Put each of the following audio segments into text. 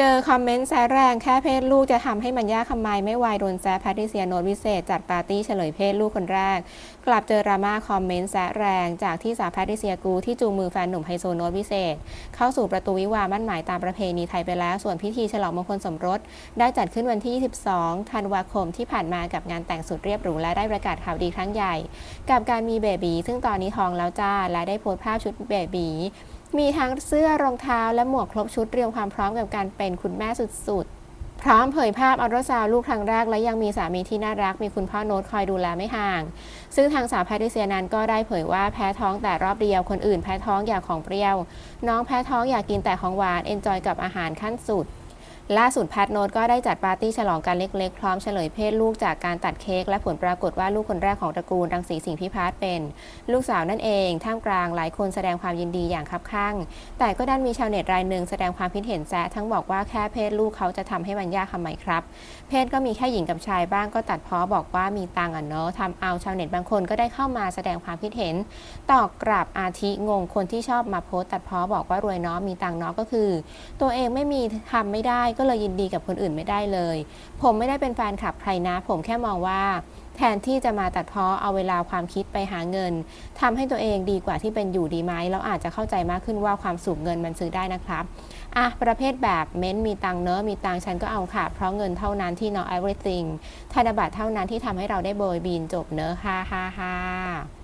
เจอคอมเมนต์แซแรงแค่เพศลูกจะทำให้มันยากทำไมไม่วายโดนแซแพทริเซียโนวิเศษ จัดปาร์ตี้เฉลยเพศลูกคนแรก กลับเจอดราม่าคอมเมนต์แซแรง จากที่สาวแพทริเซียกูที่จูงมือแฟนหนุ่มไฮโซโนวิเศษ เข้าสู่ประตูวิวามั่นหมายตามประเพณีไทยไปแล้ว ส่วนพิธีฉลองมงคลสมรส ได้จัดขึ้นวันที่ 22 ธันวาคมที่ผ่านมากับงานแต่งสุดเรียบหรูและได้ประกาศข่าวดีครั้งใหญ่ กับการมีเบบีซึ่งตอนนี้ท้องแล้วจ้าและได้โพสต์ภาพชุดเบบี มีทั้งเสื้อรองเท้าและหมวกครบชุดเตรียมความพร้อมกับการเป็นคุณแม่สุดๆ พร้อมเผยภาพอัลตราซาวลูกครั้งแรก และยังมีสามีที่น่ารัก มีคุณพ่อโน้ตคอยดูแลไม่ห่าง ซึ่งทางสาวแพทริเซียนั้นก็ได้เผยว่าแพ้ท้องแต่รอบเดียว คนอื่นแพ้ท้องอยากของเปรี้ยว น้องแพ้ท้องอยากกินแต่ของหวาน เอนจอยกับอาหารขั้นสุด ล่าสุดแพทโนตก็ได้จัดปาร์ตี้ฉลองกันเล็กๆ พร้อมเฉลยเพศลูกจากการตัดเค้กและผลปรากฏว่าลูกคนแรกของตระกูลรังสีสิงห์พิพัฒน์เป็น ลูกสาวนั่นเอง ท่ามกลางหลายคนแสดงความยินดีอย่างคับข้าง แต่ก็ดันมีชาวเน็ตรายหนึ่งแสดงความคิดเห็นแซะทั้งบอกว่าแค่เพศลูกเขาจะทำให้มันยากทำไมครับ เพศก็มีแค่หญิงกับชายบ้างก็ตัดเพ้อบอกว่ามีตังอะเนาะทำเอาชาวเน็ตบางคนก็ได้เข้ามาแสดงความคิดเห็นตอบกลับอาทิงงคนที่ชอบมาโพสต์ตัดเพ้อบอกว่ารวยเนาะมีตังเนาะก็คือ ตัวเองไม่มีทำไม่ได้ก็เลยยินดีกับคนอื่นไม่ได้เลย ผมไม่ได้เป็นแฟนคลับใครนะ ผมแค่มองว่า แทนที่จะมาตัดเพ้อเอาเวลาความคิดไปหาเงินทำให้ตัวเองดีกว่าที่เป็นอยู่ดีไหมแล้วอาจจะเข้าใจมากขึ้นว่าความสุขเงินมันซื้อได้นะครับอะประเภทแบบเม้นมีตังเนอะมีตังฉันก็เอาค่ะ เพราะเงินเท่านั้นที่ not everything ธนบัตรเท่านั้นที่ทำให้เราได้โบยบินจบเนอะฮ่าฮ่าฮ่า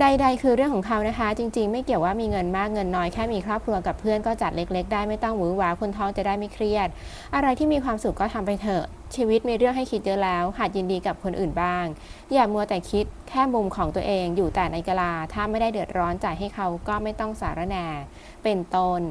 ใดๆ คือเรื่องของเขานะคะ จริง ๆ ไม่เกี่ยวว่ามีเงินมากเงินน้อยแค่มีครอบครัวกับเพื่อนก็จัดเล็ก ๆ ได้ไม่ต้องหวือหวาคนท้องจะได้ไม่เครียด อะไรที่มีความสุขก็ทำไปเถอะ ชีวิตมีเรื่องให้คิดเยอะแล้ว หัดยินดีกับคนอื่นบ้าง อย่ามัวแต่คิดแค่มุมของตัวเองอยู่แต่ในกะลา ถ้าไม่ได้เดือดร้อนจ่ายให้เขาก็ไม่ต้องสารแหน่เป็นต้น